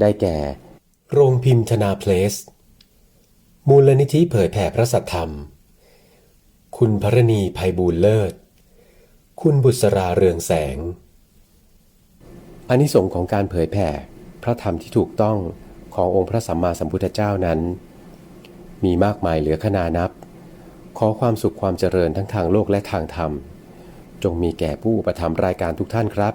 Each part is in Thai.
ได้แก่ โรงพิมพ์ธนาเพลส มูลนิธิเผยแผ่พระสัทธรรม คุณพรณีภัยบูลเลิศ คุณบุษราเรืองแสงอานิสงส์ของการเผยแผ่พระธรรมที่ถูกต้องขององค์พระสัมมาสัมพุทธเจ้านั้น มีมากมายเหลือขนานับ ขอความสุขความเจริญทั้งทางโลกและทางธรรม จงมีแก่ผู้อุปถัมภ์รายการทุกท่านครับ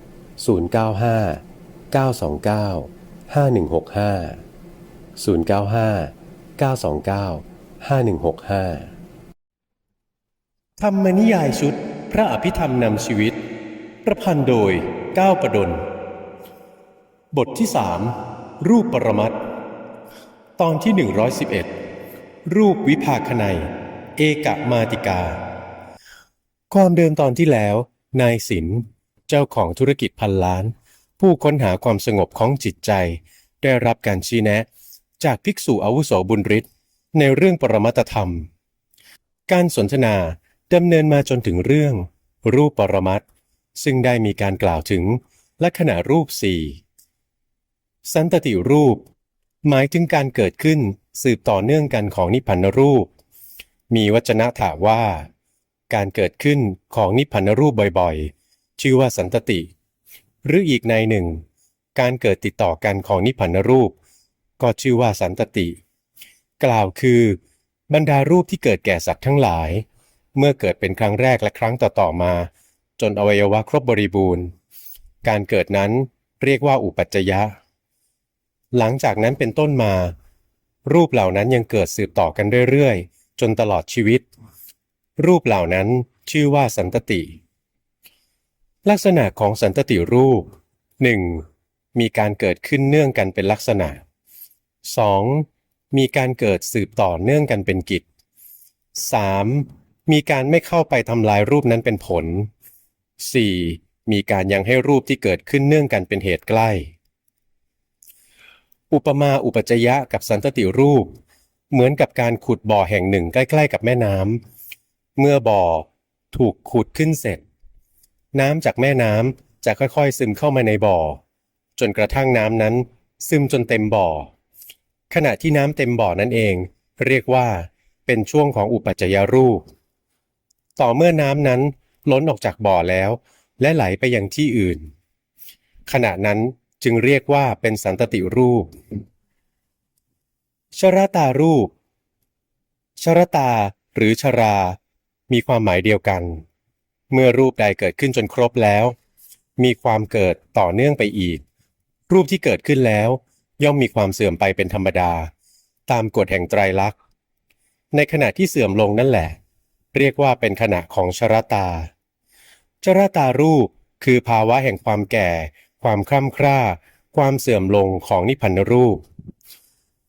095 929 5165 095 929 5165 ธรรมนิยายชุด พระอภิธรรมนำชีวิต ประพันธ์โดยก้าวประดล บทที่สามรูปปรมัตตอนที่ 111 รูปวิภาคไนยเอกมาติกา ก่อนเดิมตอนที่แล้ว นายศิล เจ้าของธุรกิจพันล้าน ผู้ค้นหาความสงบของจิตใจ ได้รับการชี้แนะ จากภิกษุอาวุโสบุญฤทธิ์ในเรื่องปรมัตธรรม การสนทนาดำเนินมาจนถึงเรื่อง รูปปรมัตซึ่งได้มีการกล่าวถึงลักษณะรูปสี่สันตติรูป หมายถึงการเกิดขึ้นสืบต่อเนื่องกันของนิพพานรูป มีวจนะถามว่า การเกิดขึ้นของนิพพานรูปบ่อยๆ ชื่อว่าสันตติ หรืออีกในหนึ่ง การเกิดติดต่อกันของนิพพานรูป ก็ชื่อว่าสันตติ กล่าวคือบรรดารูปที่เกิดแก่สัตว์ทั้งหลาย เมื่อเกิดเป็นครั้งแรกและครั้งต่อๆมา จนอวัยวะครบบริบูรณ์ การเกิดนั้นเรียกว่าอุปัจจยะ หลังจากนั้นเป็นต้นมา รูปเหล่านั้นยังเกิดสืบต่อกันเรื่อยๆ จนตลอดชีวิต รูปเหล่านั้นชื่อว่าสันตติ ลักษณะของสันตติรูป 1. มีการเกิดขึ้นเนื่องกันเป็นลักษณะ 2. มีการเกิดสืบต่อเนื่องกันเป็นกิจ 3. มีการไม่เข้าไปทำลายรูปนั้นเป็นผล 4. มีการยังให้รูปที่เกิดขึ้นเนื่องกันเป็นเหตุใกล้ อุปมาอุปจยะกับสันตติรูป เหมือนกับการขุดบ่อแห่งหนึ่งใกล้ ๆ กับแม่น้ำเมื่อบ่อถูกขุดขึ้นเสร็จ น้ำจากแม่น้ำจะค่อยๆ ซึมเข้ามาในบ่อ จนกระทั่งน้ำนั้น ซึมจนเต็มบ่อ ขณะที่น้ำเต็มบ่อนั่นเอง เรียกว่า เป็นช่วงของอุปัจจยรูป ต่อเมื่อน้ำนั้นล้นออกจากบ่อแล้ว และไหลไปยังที่อื่น ขณะนั้นจึงเรียกว่าเป็นสันตติรูป ชรตารูป ชรตาหรือชรา มีความหมายเดียวกัน เมื่อรูปใดเกิดขึ้นจนครบแล้ว มีความเกิดต่อเนื่องไปอีก รูปที่เกิดขึ้นแล้ว ย่อมมีความเสื่อมไปเป็นธรรมดา ตามกฎแห่งไตรลักษณ์ ในขณะที่เสื่อมลงนั่นแหละ เรียกว่าเป็นขณะของชรตา ชรตารูปคือภาวะแห่งความแก่ ความคร่ำคร่า ความเสื่อมลงของนิพพานรูป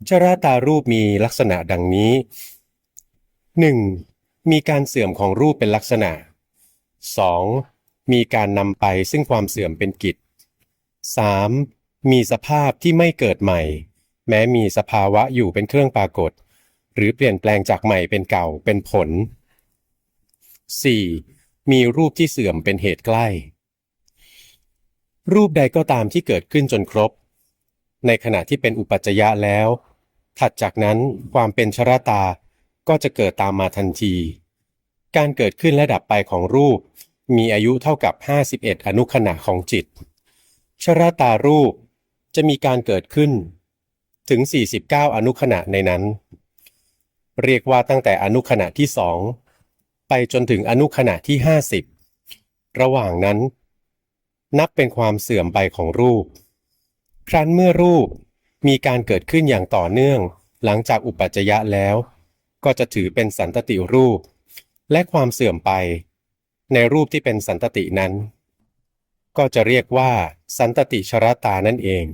ชราตารูปมีลักษณะดังนี้ 1. มีการเสื่อมของรูปเป็นลักษณะ 2. มีการนำไปซึ่งความเสื่อมเป็นกิจ 3. มีสภาพที่ไม่เกิดใหม่ แม้มีสภาวะอยู่เป็นเครื่องปรากฏ หรือเปลี่ยนแปลงจากใหม่เป็นเก่าเป็นผล 4. มีรูปที่เสื่อมเป็นเหตุใกล้ รูปใดก็ตามที่เกิดขึ้นจนครบ ในขณะที่เป็นอุปัจจยะแล้ว ถัดจากนั้นความเป็นชราตาก็จะเกิดตามมาทันที การเกิดขึ้นและดับไปของรูป มีอายุเท่ากับ 51 อนุขณะของจิต ชราตารูปจะมีการเกิดขึ้นถึง 49 อนุขณะในนั้น เรียกว่าตั้งแต่อนุขณะที่สองไปจนถึงอนุขณะที่ 50 ระหว่างนั้น นับเป็นความเสื่อมไปของรูป ครั้นเมื่อรูปมีการเกิดขึ้นอย่างต่อเนื่อง หลังจากอุปัจจยะแล้ว ก็จะถือเป็นสันตติรูป และความเสื่อมไป ในรูปที่เป็นสันตตินั้น ก็จะเรียกว่า สันตติชรตานั่นเอง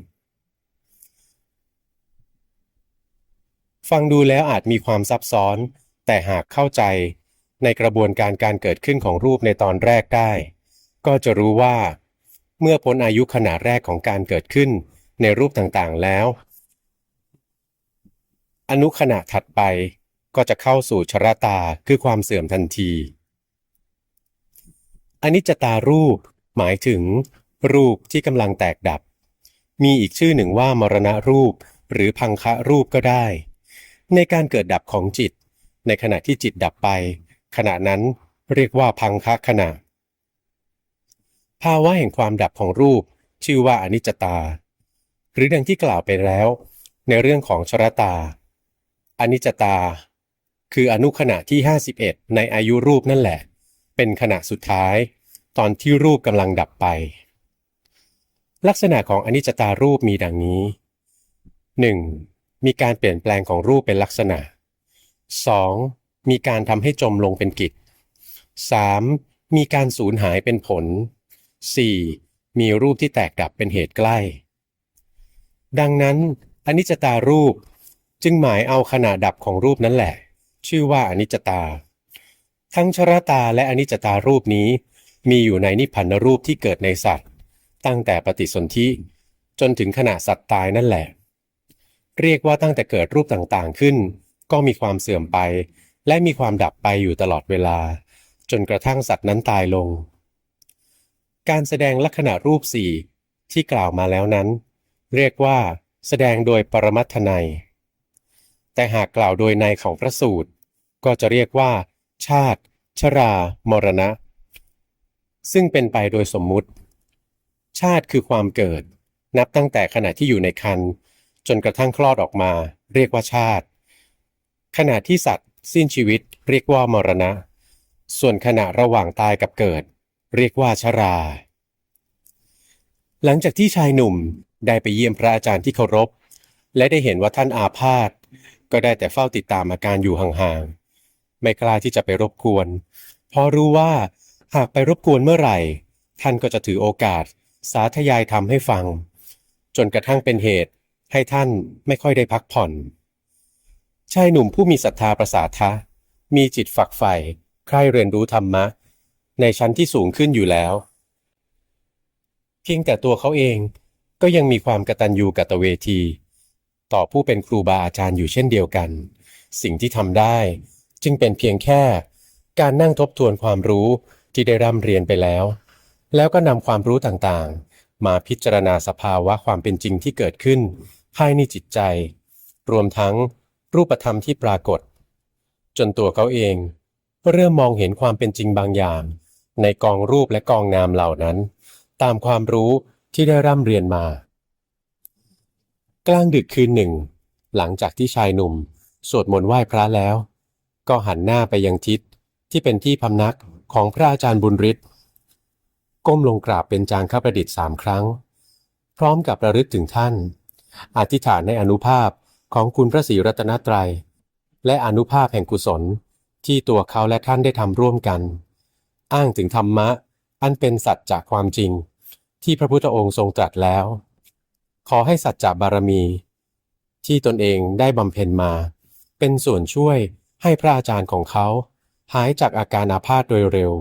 ฟังดูแล้วอาจมีความซับซ้อน แต่หากเข้าใจในกระบวนการการเกิดขึ้นของรูปในตอนแรกได้ ก็จะรู้ว่า เมื่อพ้นอายุขณะแรกของการเกิดขึ้นในรูปต่างๆแล้ว อนุขณะถัดไป ก็จะเข้าสู่ชราตาคือความเสื่อมทันทีอนิจจตารูปหมายถึง รูปที่กำลังแตกดับ มีอีกชื่อหนึ่งว่ามรณะรูป หรือพังคะรูปก็ได้ ในการเกิดดับของจิต ในขณะที่จิตดับไป ขณะนั้นเรียกว่าพังคะขณะ ภาวะแห่งความดับของรูป ชื่อว่าอนิจจตา หรือดังที่กล่าวไปแล้ว ในเรื่องของชรตาอนิจจตา คืออนุขณะที่ 51 ในอายุรูปนั่นแหละ เป็นขณะสุดท้าย ตอนที่รูปกำลังดับไป ลักษณะของอนิจจตารูปมีดังนี้ 1. มีการเปลี่ยนแปลงของรูปเป็นลักษณะ 2. มีการทำให้จมลงเป็นกิจ 3. มีการสูญหายเป็นผล 4. มีรูปที่แตกดับเป็นเหตุใกล้ ดังนั้นอนิจจตารูปจึงหมายเอาขณะดับของรูปนั่นแหละ ชื่อว่าอนิจจตา ทั้งชรตาและอนิจจตารูปนี้ มีอยู่ในนิพพานรูปที่เกิดในสัตว์ ตั้งแต่ปฏิสนธิจนถึงขณะสัตว์ตายนั่นแหละ เรียกว่าตั้งแต่เกิดรูปต่างๆขึ้น ก็มีความเสื่อมไป และมีความดับไปอยู่ตลอดเวลา จนกระทั่งสัตว์นั้นตายลง การแสดงลักษณะรูปสี่ที่กล่าวมาแล้วนั้น เรียกว่าแสดงโดยปรมัตถนัยแต่หากกล่าวโดยในของพระสูตร ก็จะเรียกว่า ชาติ ชรา มรณะ ซึ่งเป็นไปโดยสมมุติ ชาติคือความเกิด นับตั้งแต่ขณะที่อยู่ในครรภ์จนกระทั่งคลอดออกมา เรียกว่าชาติ ขณะที่สัตว์สิ้นชีวิต เรียกว่ามรณะ ส่วนขณะระหว่างตายกับเกิด เรียกว่าชรา หลังจากที่ชายหนุ่มได้ไปเยี่ยมพระอาจารย์ที่เคารพ และได้เห็นว่าท่านอาพาธก็ได้แต่เฝ้าติดตามอาการอยู่ห่างๆ ไม่กล้าที่จะไปรบกวน เพราะรู้ว่าหากไปรบกวนเมื่อไหร่ ท่านก็จะถือโอกาส สาธยายทำให้ฟัง จนกระทั่งเป็นเหตุให้ท่านไม่ค่อยได้พักผ่อน ชายหนุ่มผู้มีศรัทธาประสาทะ มีจิตฝักใฝ่ใคร่เรียนรู้ธรรมะ ในชั้นที่สูงขึ้นอยู่แล้ว เพียงแต่ตัวเขาเองก็ยังมีความกระตัญญูกตเวที ต่อผู้เป็นครูบาอาจารย์อยู่เช่นเดียวกัน สิ่งที่ทำได้ จึงเป็นเพียงแค่ การนั่งทบทวนความรู้ที่ได้ร่ำเรียนไปแล้ว แล้วก็นำความรู้ต่างๆ มาพิจารณาสภาวะความเป็นจริงที่เกิดขึ้น ภายในจิตใจ รวมทั้งรูปธรรมที่ปรากฏ จนตัวเขาเอง เริ่มมองเห็นความเป็นจริงบางอย่าง ในกองรูปและกองนามเหล่านั้น ตามความรู้ที่ได้ร่ำเรียนมา กลางดึกคืนหนึ่ง หลังจากที่ชายหนุ่ม สวดมนต์ไหว้พระแล้ว ก็หันหน้าไปยังทิศที่เป็นที่พำนักของพระอาจารย์บุญฤทธิ์ก้มลงกราบเป็นจางข้าประดิษฐ์สามครั้ง พร้อมกับระลึกถึงท่าน อธิษฐานในอนุภาพของคุณพระศรีรัตนตรัย และอนุภาพแห่งกุศลที่ตัวเขาและท่านได้ทำร่วมกัน อ้างถึงธรรมะ อันเป็นสัจจากความจริง ที่พระพุทธองค์ทรงตรัสแล้ว ขอให้สัจจะบารมี ที่ตนเองได้บำเพ็ญมา เป็นส่วนช่วย ให้พระอาจารย์ของเขาหายจากอาการอาพาธโดยเร็ว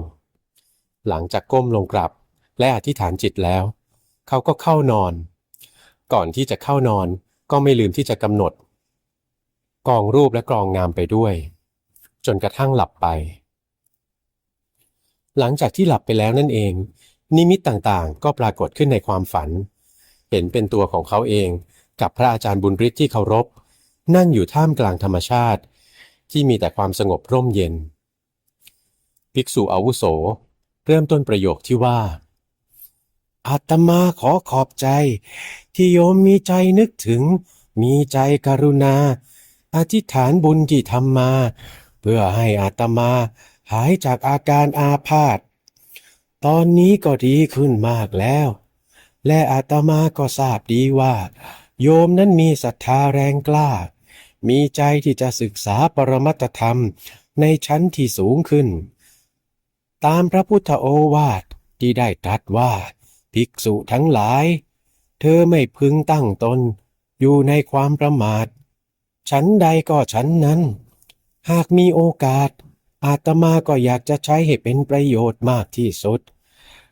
หลังจากก้มลงกลับและอธิษฐานจิตแล้ว เขาก็เข้านอน ก่อนที่จะเข้านอนก็ไม่ลืมที่จะกำหนด กองรูปและกรองงามไปด้วย จนกระทั่งหลับไป หลังจากที่หลับไปแล้วนั่นเอง นิมิตต่างๆ ก็ปรากฏขึ้นในความฝัน เห็นเป็นตัวของเขาเองกับพระอาจารย์บุญฤทธิ์ที่เคารพ นั่งอยู่ท่ามกลางธรรมชาติ ที่มีแต่ความสงบร่มเย็น ภิกษุอาวุโส เริ่มต้นประโยคที่ว่าอาตมาขอขอบใจ ที่โยมมีใจนึกถึง มีใจกรุณา อธิษฐานบุญที่ทำมา เพื่อให้อาตมาหายจากอาการอาพาธตอนนี้ก็ดีขึ้นมากแล้ว และอาตมาก็ทราบดีว่า โยมนั้นมีศรัทธาแรงกล้า มีใจที่จะศึกษาปรมัตธรรมในชั้นที่สูงขึ้น ตามพระพุทธโอวาทที่ได้ตรัสว่า ภิกษุทั้งหลาย เธอไม่พึงตั้งตน อยู่ในความประมาทฉันใดก็ฉันนั้น หากมีโอกาส อาตมาก็อยากจะใช้ให้เป็นประโยชน์มากที่สุด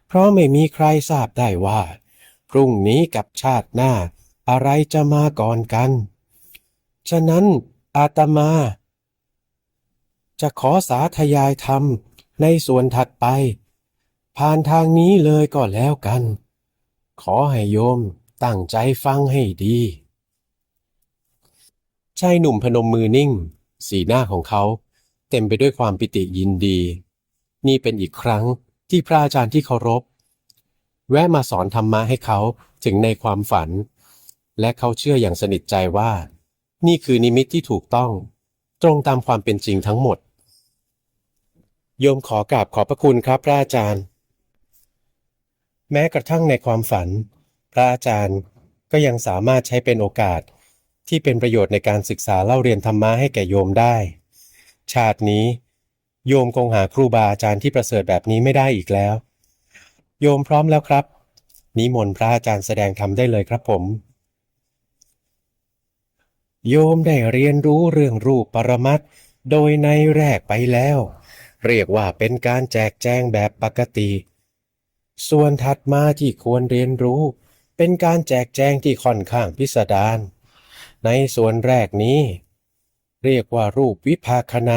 เพราะไม่มีใครทราบได้ว่า พรุ่งนี้กับชาติหน้าอะไรจะมาก่อนกัน ฉะนั้นอาตมา จะขอสาธยายธรรมในส่วนถัดไป ผ่านทางนี้เลยก็แล้วกัน ขอให้โยมตั้งใจฟังให้ดีชายหนุ่มพนมมือนิ่ง สีหน้าของเขา เต็มไปด้วยความปิติยินดี นี่เป็นอีกครั้งที่พระอาจารย์ที่เคารพ แวะมาสอนธรรมะให้เขาถึงในความฝัน และเขาเชื่ออย่างสนิทใจว่า นี่คือนิมิตที่ถูกต้อง ตรงตามความเป็นจริงทั้งหมด โยมขอกราบขอบพระคุณครับพระอาจารย์ แม้กระทั่งในความฝัน พระอาจารย์ก็ยังสามารถใช้เป็นโอกาสที่เป็นประโยชน์ในการศึกษาเล่าเรียนธรรมะให้แก่โยมได้ ชาตินี้โยมคงหาครูบาอาจารย์ที่ประเสริฐแบบนี้ไม่ได้อีกแล้ว โยมพร้อมแล้วครับ นิมนต์พระอาจารย์แสดงธรรมได้เลยครับผม โยมได้เรียนรู้เรื่องรูปปรมัตถ์โดยในแรกไปแล้ว เรียกว่าเป็นการแจกแจงแบบปกติ ส่วนถัดมาที่ควรเรียนรู้ เป็นการแจกแจงที่ค่อนข้างพิสดารในส่วนแรกนี้ เรียกว่ารูปวิภาคไน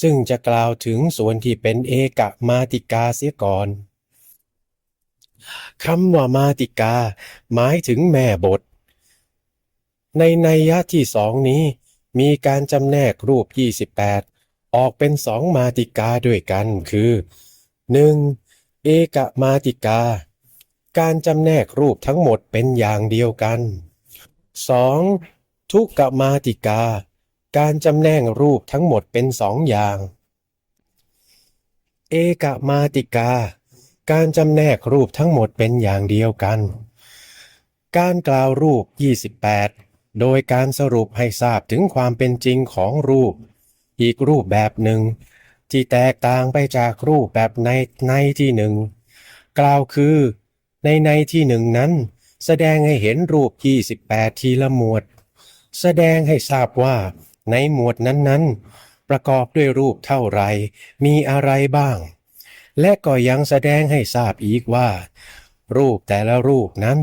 ซึ่งจะกล่าวถึงส่วนที่เป็นเอกมาติกาเสียก่อนคำว่ามาติกา หมายถึงแม่บท ในนัยยะที่สองนี้ มีการจำแนกรูป 28 ออกเป็นสองมาติกาด้วยกันคือ 1. เอกมาติกา การจำแนกรูปทั้งหมดเป็นอย่างเดียวกัน 2. ทุกกมาติกา การจำแนกรูปทั้งหมดเป็นสองอย่าง เอกมาติกา การจำแนกรูปทั้งหมดเป็นอย่างเดียวกัน การกล่าวรูป 28 โดยการสรุปให้ทราบถึงความเป็นจริงของรูป อีกรูปแบบหนึ่ง ที่แตกต่างไปจากรูปแบบในในที่หนึ่งกล่าวคือ ในในที่หนึ่งนั้น แสดงให้เห็นรูป 28 ทีละหมวด แสดงให้ทราบว่า ในหมวดนั้นๆ ประกอบด้วยรูปเท่าไร มีอะไรบ้าง และก็ยังแสดงให้ทราบอีกว่า รูปแต่ละรูปนั้น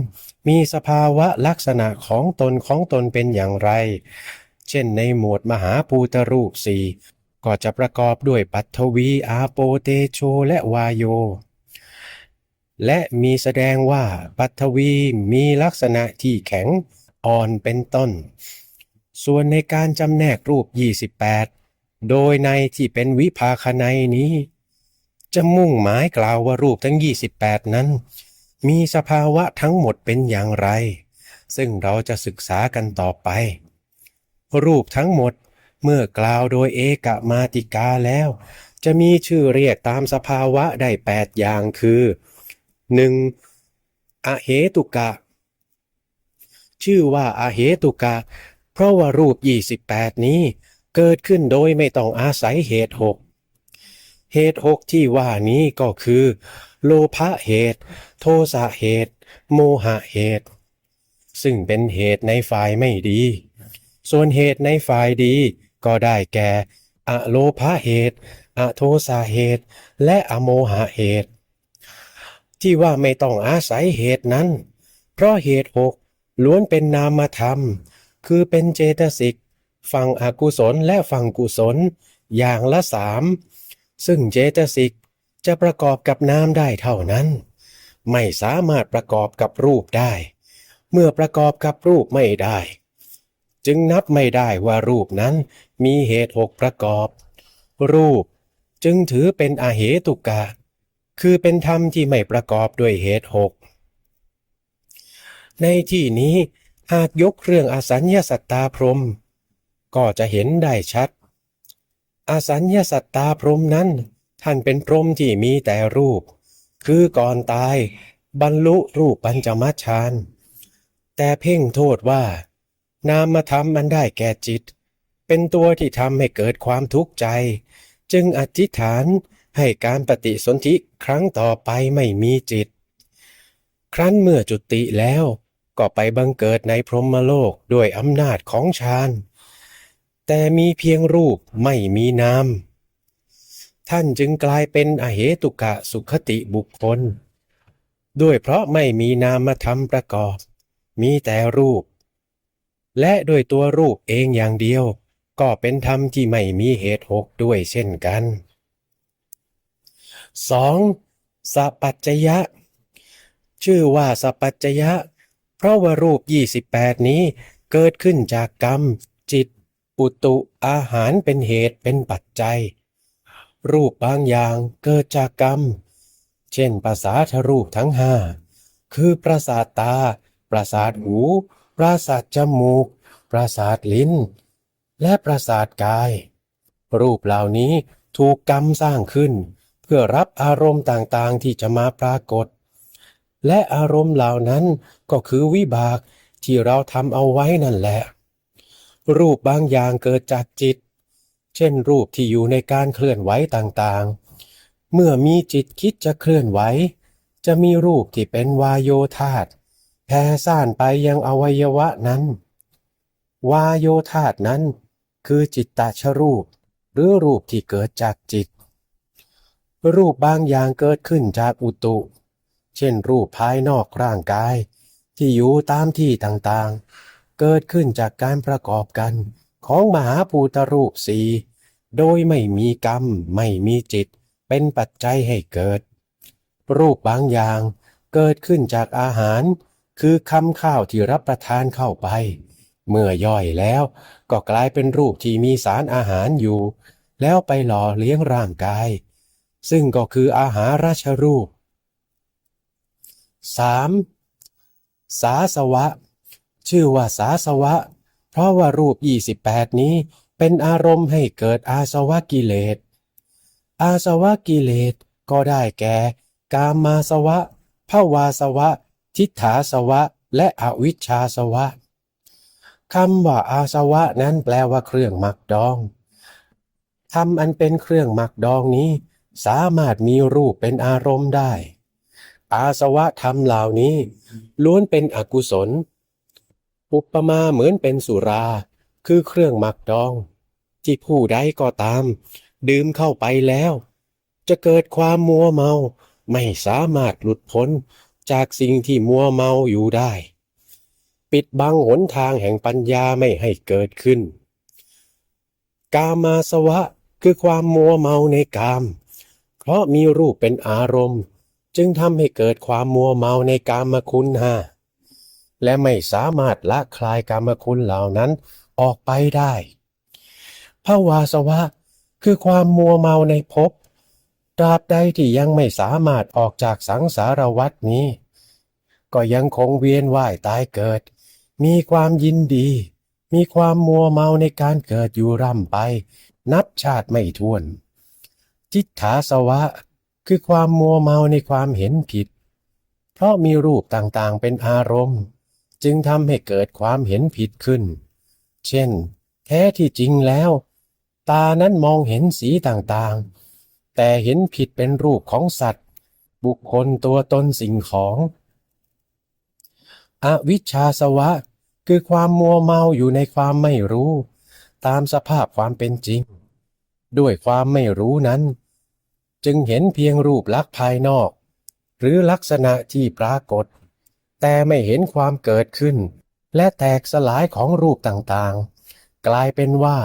มีสภาวะลักษณะของตนของตนเป็นอย่างไร เช่นในหมวดมหาภูตรูปสี่ก็จะประกอบด้วยปัทวี อาโปเตโช และวายโย และมีแสดงว่าปัทวีมีลักษณะที่แข็งอ่อนเป็นต้น ส่วนในการจำแนกรูป 28 โดยในที่เป็นวิภาคในนี้ จะมุ่งหมายกล่าวว่ารูปทั้ง 28 นั้น มีสภาวะทั้งหมดเป็นอย่างไร ซึ่งเราจะศึกษากันต่อไป รูปทั้งหมดเมื่อกล่าวโดยเอกมาติกาแล้ว จะมีชื่อเรียกตามสภาวะได้ 8 อย่างคือ 1. อเหตุกะ ชื่อว่าอาเหตุกะ เพราะว่ารูป 28 นี้เกิดขึ้นโดยไม่ต้องอาศัยเหตุหกเหตุหกที่ว่านี้ก็คือ โลภะเหตุ โทสะเหตุ โมหะเหตุ ซึ่งเป็นเหตุในฝ่ายไม่ดี ส่วนเหตุในฝ่ายดีก็ได้แก่อโลภะเหตุ อโทสะเหตุ และอโมหะเหตุ ที่ว่าไม่ต้องอาศัยเหตุนั้น เพราะเหตุหกล้วนเป็นนามธรรม คือเป็นเจตสิกฝั่งอกุศลและฝั่งกุศลอย่างละสาม ซึ่งเจตสิกจะประกอบกับนามได้เท่านั้น ไม่สามารถประกอบกับรูปได้ เมื่อประกอบกับรูปไม่ได้ จึงนับไม่ได้ว่ารูปนั้นมีเหตุหกประกอบ รูปจึงถือเป็นอาเหตุกะ คือเป็นธรรมที่ไม่ประกอบด้วยเหตุหกในที่นี้หากยกเรื่องอสัญญาสัตตาพรม ก็จะเห็นได้ชัด อสัญญาสัตตาพรมนั้น ท่านเป็นพรมที่มีแต่รูป คือก่อนตาย บรรลุรูปปัญจมัชฌานแต่เพ่งโทษว่า นามธรรมมันได้แก่จิต เป็นตัวที่ทำให้เกิดความทุกข์ใจ จึงอธิษฐานให้การปฏิสนธิครั้งต่อไปไม่มีจิต ครั้นเมื่อจุติแล้วก็ไปบังเกิดในพรหมโลกด้วยอำนาจของฌานแต่มีเพียงรูปไม่มีนาม ท่านจึงกลายเป็นอเหตุกะสุขติบุคคล ด้วยเพราะไม่มีนามธรรมประกอบ มีแต่รูป และโดยตัวรูปเองอย่างเดียว ก็เป็นธรรมที่ไม่มีเหตุหกด้วยเช่นกัน 2. สัพปัจจยะ ชื่อว่าสัพปัจจยะ เพราะว่ารูป 28 นี้เกิดขึ้นจากกรรม จิตอุตุอาหารเป็นเหตุเป็นปัจจัย รูปบางอย่างเกิดจากกรรม เช่นภาษาทรูปทั้งห้าคือประสาทตา ประสาทหู ประสาทจมูก ประสาทลิ้น และประสาทกาย รูปเหล่านี้ถูกกรรมสร้างขึ้น เพื่อรับอารมณ์ต่างๆที่จะมาปรากฏ และอารมณ์เหล่านั้นก็คือวิบากที่เราทำเอาไว้นั่นแหละ รูปบางอย่างเกิดจากจิต เช่นรูปที่อยู่ในการเคลื่อนไหวต่างๆ เมื่อมีจิตคิดจะเคลื่อนไหว จะมีรูปที่เป็นวายโยธาตแผ่ซ่านไปยังอวัยวะนั้น วายโยธาตนั้น คือจิตตชรูป หรือรูปที่เกิดจากจิต รูปบางอย่างเกิดขึ้นจากอุตุ เช่นรูปภายนอกร่างกาย ที่อยู่ตามที่ต่างๆ เกิดขึ้นจากการประกอบกัน ของมหาภูตรูปสี่โดยไม่มีกรรมไม่มีจิต เป็นปัจจัยให้เกิด รูปบางอย่างเกิดขึ้นจากอาหาร คือคำข้าวที่รับประทานเข้าไป เมื่อย่อยแล้วก็กลายเป็นรูปที่มีสารอาหารอยู่ แล้วไปหล่อเลี้ยงร่างกาย ซึ่งก็คืออาหารราชรูป 3. สาสวะ ชื่อว่าสาสวะ เพราะว่ารูป 28 นี้เป็นอารมณ์ให้เกิดอาสวะกิเลส อาสวะกิเลสก็ได้แก่ กามาสวะภาวาสวะ ทิฏฐาสวะ และอวิชชาสวะคำว่าอาสวะนั้นแปลว่าเครื่องหมักดองทำอันเป็นเครื่องหมักดองนี้ สามารถมีรูปเป็นอารมณ์ได้ อาสวะธรรมเหล่านี้ ล้วนเป็นอกุศล อุปมาเหมือนเป็นสุรา คือเครื่องหมักดอง ที่ผู้ใดก็ตาม ดื่มเข้าไปแล้ว จะเกิดความมัวเมา ไม่สามารถหลุดพ้นจากสิ่งที่มัวเมาอยู่ได้ ปิดบังหนทางแห่งปัญญาไม่ให้เกิดขึ้น กามาสวะคือความมัวเมาในกาม เพราะมีรูปเป็นอารมณ์ จึงทำให้เกิดความมัวเมาในกามคุณห้า และไม่สามารถละคลายกามคุณเหล่านั้นออกไปได้ภาวาสวะ คือความมัวเมาในภพตราบใดที่ยังไม่สามารถออกจากสังสารวัฏนี้ ก็ยังคงเวียนว่ายตายเกิด มีความยินดี มีความมัวเมาในการเกิดอยู่ร่ำไป นับชาติไม่ถ้วนทิฏฐาสวะ คือความมัวเมาในความเห็นผิด เพราะมีรูปต่างๆเป็นอารมณ์ จึงทำให้เกิดความเห็นผิดขึ้น เช่น แท้ที่จริงแล้ว ตานั้นมองเห็นสีต่างๆ แต่เห็นผิดเป็นรูปของสัตว์ บุคคลตัวตนสิ่งของ อวิชชาสวะ คือความมัวเมาอยู่ในความไม่รู้ ตามสภาพความเป็นจริง ด้วยความไม่รู้นั้น จึงเห็นเพียงรูปลักษณ์ภายนอก หรือลักษณะที่ปรากฏ แต่ไม่เห็นความเกิดขึ้น และแตกสลายของรูปต่างๆ กลายเป็นว่า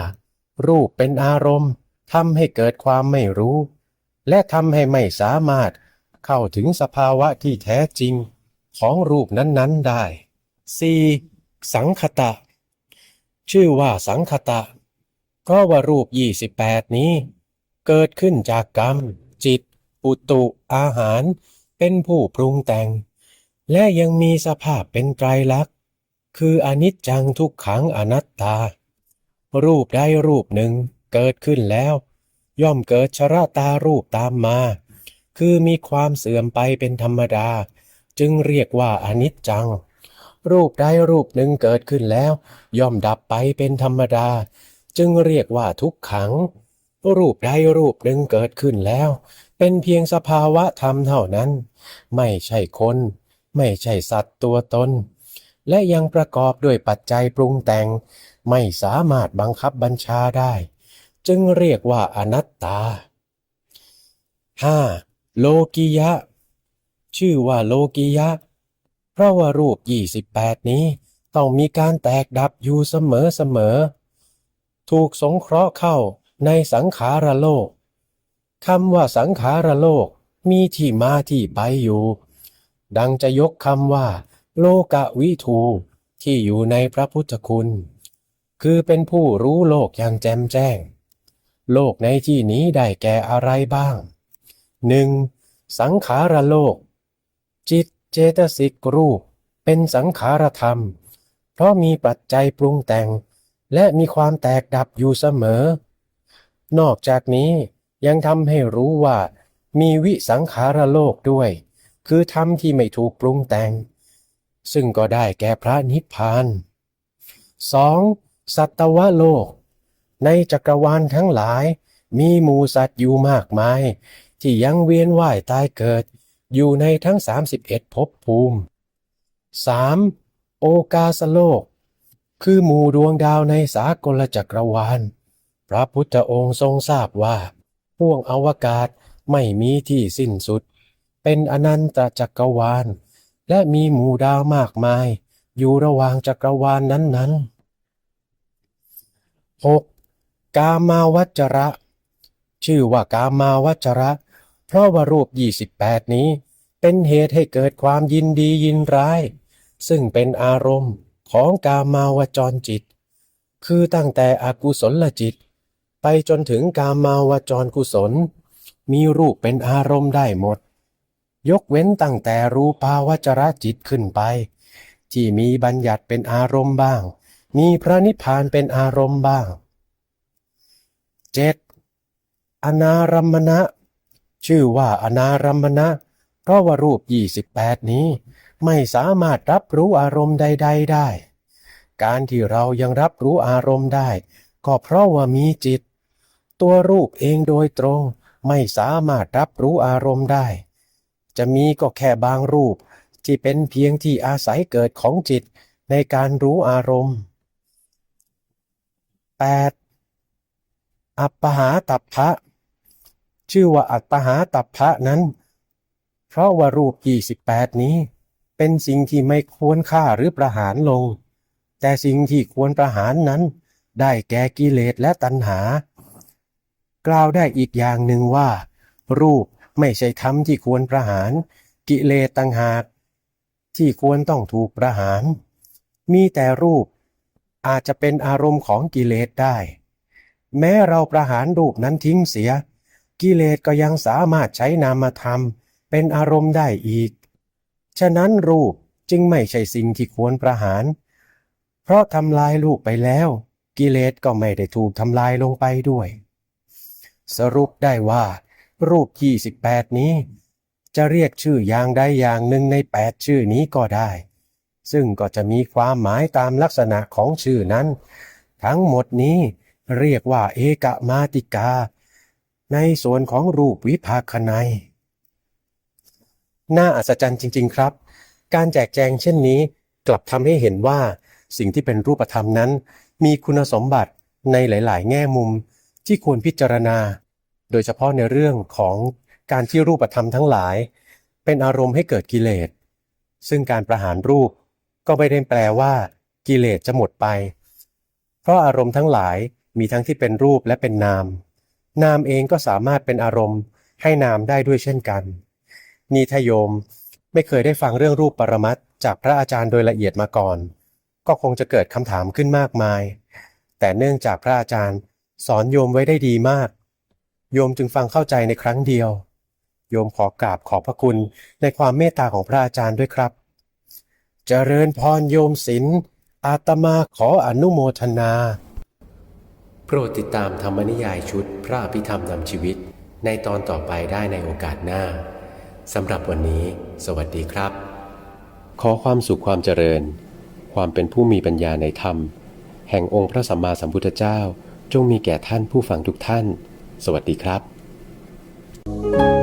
รูปเป็นอารมณ์ทำให้เกิดความไม่รู้ และทำให้ไม่สามารถเข้าถึงสภาวะที่แท้จริงของรูปนั้นๆได้ 4. สังคตะ ชื่อว่าสังคตะ เพราะว่ารูป 28 นี้ เกิดขึ้นจากกรรม จิตอุตุ อาหาร เป็นผู้ปรุงแต่ง และยังมีสภาพเป็นไตรลักษณ์ คืออนิจจังทุกขังอนัตตา รูปใดรูปหนึ่งเกิดขึ้นแล้ว ย่อมเกิดชราตารูปตามมา คือมีความเสื่อมไปเป็นธรรมดา จึงเรียกว่าอนิจจัง รูปใดรูปหนึ่งเกิดขึ้นแล้ว ย่อมดับไปเป็นธรรมดา จึงเรียกว่าทุกขัง รูปใดรูปหนึ่งเกิดขึ้นแล้ว เป็นเพียงสภาวะธรรมเท่านั้น ไม่ใช่คน ไม่ใช่สัตว์ตัวตน และยังประกอบด้วยปัจจัยปรุงแต่ง ไม่สามารถบังคับบัญชาได้ จึงเรียกว่าอนัตตา 5. โลกิยะ ชื่อว่าโลกิยะ เพราะว่ารูป 28 นี้ต้องมีการแตกดับอยู่เสมอเสมอ ถูกสงเคราะห์เข้าในสังขารโลกคำว่าสังขารโลกมีที่มาที่ไปอยู่ ดังจะยกคำว่า โลกะวิทูที่อยู่ในพระพุทธคุณ คือเป็นผู้รู้โลกอย่างแจ่มแจ้ง โลกในที่นี้ได้แก่อะไรบ้างหนึ่งสังขารโลก จิตเจตสิกรูป เป็นสังขารธรรม เพราะมีปัจจัยปรุงแต่ง และมีความแตกดับอยู่เสมอ นอกจากนี้ยังทำให้รู้ว่า มีวิสังขารโลกด้วย คือธรรมที่ไม่ถูกปรุงแต่ง ซึ่งก็ได้แก่พระนิพพาน 2. สัตวโลก ในจักรวาลทั้งหลาย มีหมูสัตว์อยู่มากมาย ที่ยังเวียนว่ายตายเกิด อยู่ในทั้ง 31ภพภูมิ 3. โอกาสโลก คือหมู่ดวงดาวในสากลจักรวาล พระพุทธองค์ทรงทราบว่าห่วงอวกาศไม่มีที่สิ้นสุด เป็นอนันตจักรวาล และมีหมู่ดาวมากมาย อยู่ระหว่างจักรวาลนั้นๆ 6. กามาวัจระ ชื่อว่ากามาวัจระ เพราะว่ารูป 28 นี้ เป็นเหตุให้เกิดความยินดียินร้าย ซึ่งเป็นอารมณ์ของกามาวจรจิต คือตั้งแต่อกุศลจิต ไปจนถึงกามาวจรกุศล มีรูปเป็นอารมณ์ได้หมด ยกเว้นตั้งแต่รูปาวจรจิตขึ้นไป ที่มีบัญญัติเป็นอารมณ์บ้าง มีพระนิพพานเป็นอารมณ์บ้าง 7. อนารัมมณะ ชื่อว่าอนารัมมณะ เพราะว่ารูป 28 นี้ ไม่สามารถรับรู้อารมณ์ใด ๆ ได้ การที่เรายังรับรู้อารมณ์ได้ ก็เพราะว่ามีจิต ตัวรูปเองโดยตรง ไม่สามารถรับรู้อารมณ์ได้ จะมีก็แค่บางรูป ที่เป็นเพียงที่อาศัยเกิดของจิตในการรู้อารมณ์ 8. อัปปหาตัพพะ ชื่อว่าอัปปหาตัพพะนั้น เพราะว่ารูป 28 นี้ เป็นสิ่งที่ไม่ควรฆ่าหรือประหารลง แต่สิ่งที่ควรประหารนั้น ได้แก่กิเลสและตัณหา กล่าวได้อีกอย่างหนึ่งว่า รูป ไม่ใช่ธรรมที่ควรประหาร กิเลสต่างหาก ที่ควรต้องถูกประหาร มีแต่รูปอาจจะเป็นอารมณ์ของกิเลสได้ แม้เราประหารรูปนั้นทิ้งเสีย กิเลสก็ยังสามารถใช้นามธรรม เป็นอารมณ์ได้อีก ฉะนั้นรูปจึงไม่ใช่สิ่งที่ควรประหาร เพราะทำลายรูปไปแล้ว กิเลสก็ไม่ได้ถูกทำลายลงไปด้วย สรุปได้ว่า รูป 28 นี้ จะเรียกชื่ออย่างใดอย่างหนึ่งใน 8 ชื่อนี้ก็ได้ ซึ่งก็จะมีความหมายตามลักษณะของชื่อนั้น ทั้งหมดนี้เรียกว่าเอกมาติกา ในส่วนของรูปวิภาคไนน่าอัศจรรย์จริง ๆ ครับ การแจกแจงเช่นนี้กลับทำให้เห็นว่าสิ่งที่เป็นรูปธรรมนั้น มีคุณสมบัติในหลาย ๆ แง่มุมที่ควรพิจารณา โดยเฉพาะในเรื่องของการที่รูปธรรมทั้งหลาย เป็นอารมณ์ให้เกิดกิเลส ซึ่งการประหารรูปก็ไม่ได้แปลว่า กิเลสจะหมดไป เพราะอารมณ์ทั้งหลายมีทั้งที่เป็นรูปและเป็นนาม นามเองก็สามารถเป็นอารมณ์ให้นามได้ด้วยเช่นกัน นี่ถ้าโยมไม่เคยได้ฟังเรื่องรูปปรมัตถ์จากพระอาจารย์โดยละเอียดมาก่อน ก็คงจะเกิดคำถามขึ้นมากมาย แต่เนื่องจากพระอาจารย์สอนโยมไว้ได้ดีมาก โยมจึงฟังเข้าใจในครั้งเดียว โยมขอกราบขอบพระคุณในความเมตตาของพระอาจารย์ด้วยครับเจริญพรโยมศิลป์อาตมาขออนุโมทนา โปรดติดตามธรรมนิยายชุดพระอภิธรรมนำชีวิต ในตอนต่อไปได้ในโอกาสหน้าสำหรับวันนี้ สวัสดีครับ ขอความสุขความเจริญ ความเป็นผู้มีปัญญาในธรรม แห่งองค์พระสัมมาสัมพุทธเจ้า จงมีแก่ท่านผู้ฟังทุกท่าน สวัสดีครับ